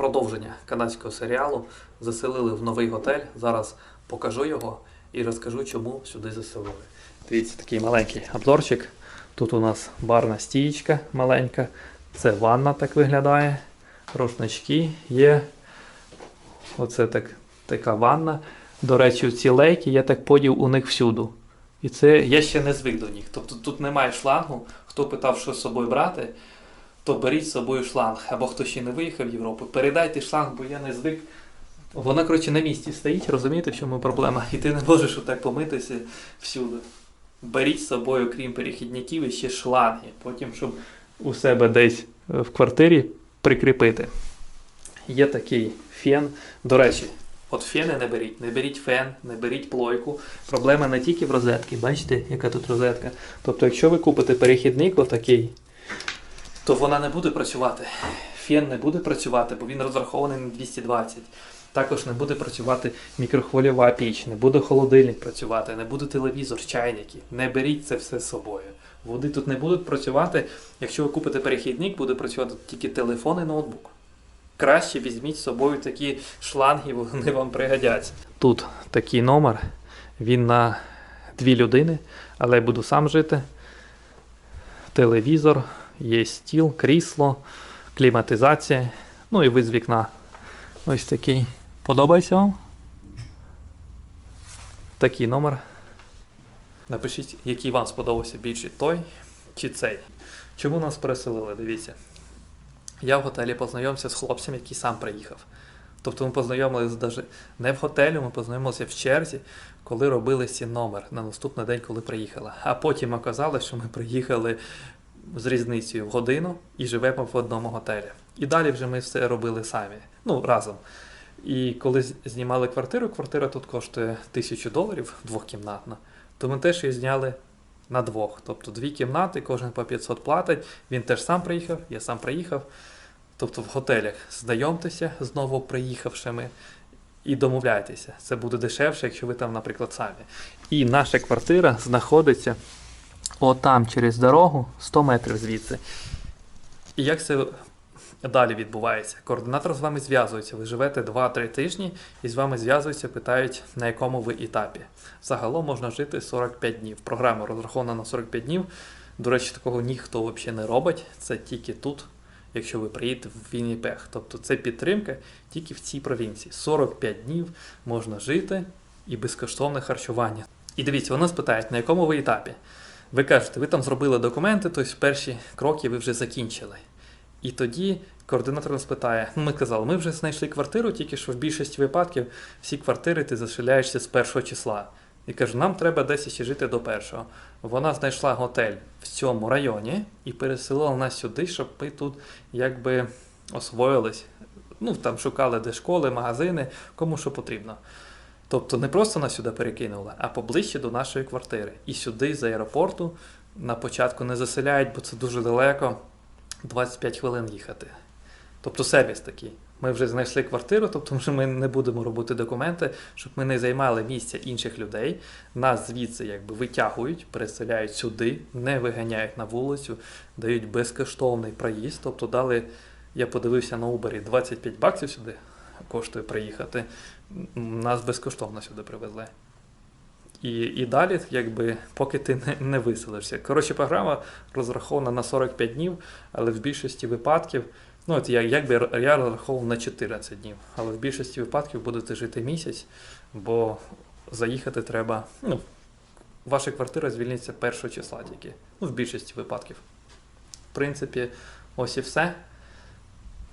продовження канадського серіалу. Заселили в новий готель. Зараз покажу його і розкажу, чому сюди заселили. Дивіться, такий маленький обзорчик. Тут у нас барна стієчка маленька. Це ванна так виглядає. Рушнички є. Оце так, така ванна. До речі, ці лейки, я так поділ у них всюду. І це я ще не звик до них. Тобто тут немає шлангу. Хто питав, що з собою брати, то беріть з собою шланг. Або хто ще не виїхав в Європу, передайте шланг, бо я не звик. Вона, коротше, на місці стоїть, розумієте, в чому проблема? І ти не можеш отак помитися всюди. Беріть з собою, крім перехідників, і ще шланги. Потім, щоб у себе десь е, в квартирі прикріпити. Є такий фен. До речі, от фени не беріть, не беріть фен, не беріть плойку. Проблема не тільки в розетці, бачите, яка тут розетка. Тобто, якщо ви купите перехідник отакий, то вона не буде працювати. Фен не буде працювати, бо він розрахований на 220. Також не буде працювати мікрохвильова піч, не буде холодильник працювати, не буде телевізор, чайники. Не беріть це все з собою. Води тут не будуть працювати. Якщо ви купите перехідник, буде працювати тільки телефон і ноутбук. Краще візьміть з собою такі шланги, вони вам пригодяться. Тут такий номер, він на дві людини, але я буду сам жити. Телевізор, є стіл, крісло, кліматизація. Ну і вид з вікна. Ось такий. Подобається вам? Такий номер. Напишіть, який вам сподобався більше той чи цей. Чому нас переселили? Дивіться. Я в готелі познайомився з хлопцем, який сам приїхав. Тобто ми познайомилися навіть не в готелі, ми познайомилися в черзі, коли робили сі номер на наступний день, коли приїхала. А потім оказалось, що ми приїхали з різницею в годину і живемо в одному готелі. І далі вже ми все робили самі. Ну, разом. І коли знімали квартиру, квартира тут коштує тисячу доларів двохкімнатна, то ми теж її зняли на двох. Тобто дві кімнати, кожен по 500 платить. Він теж сам приїхав, я сам приїхав. Тобто в готелях знайомтеся з новоприїхавшими і домовляйтеся. Це буде дешевше, якщо ви там, наприклад, самі. І наша квартира знаходиться отам через дорогу 100 метрів звідси. І як це далі відбувається? Координатор з вами зв'язується. Ви живете 2-3 тижні і з вами зв'язуються, питають, на якому ви етапі. Загалом можна жити 45 днів. Програма розрахована на 45 днів. До речі, такого ніхто взагалі не робить. Це тільки тут, якщо ви приїдете в Вінніпех. Тобто це підтримка тільки в цій провінції. 45 днів можна жити і безкоштовне харчування. І дивіться, вони спитають, на якому ви етапі. Ви кажете, ви там зробили документи, тобто перші кроки ви вже закінчили. І тоді координатор нас питає: ну ми казали, ми вже знайшли квартиру, тільки що в більшості випадків всі квартири ти заселяєшся з першого числа. І кажу, нам треба десь ще жити до першого. Вона знайшла готель в цьому районі і переселила нас сюди, щоб ми тут якби освоїлись. Ну, там шукали де школи, магазини, кому що потрібно. Тобто не просто нас сюди перекинули, а поближче до нашої квартири. І сюди з аеропорту на початку не заселяють, бо це дуже далеко. 25 хвилин їхати. Тобто сервіс такий. Ми вже знайшли квартиру, тобто ми не будемо робити документи, щоб ми не займали місця інших людей. Нас звідси якби витягують, переселяють сюди, не виганяють на вулицю, дають безкоштовний проїзд. Тобто дали, я подивився на Uber, 25 баксів сюди коштує приїхати. Нас безкоштовно сюди привезли. І, і далі, якби, поки ти не, не виселишся. Коротше, програма розрахована на 45 днів, але в більшості випадків, ну от я, якби я розраховував на 14 днів, але в більшості випадків будете жити місяць, бо заїхати треба. Ну, ваша квартира звільниться першого числа тільки. Ну, в більшості випадків. В принципі, ось і все.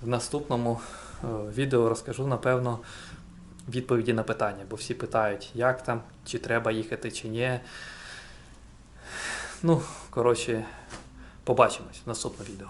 В наступному е, відео розкажу, напевно, відповіді на питання, бо всі питають, як там, чи треба їхати, чи ні. Ну, коротше, побачимось в наступному відео.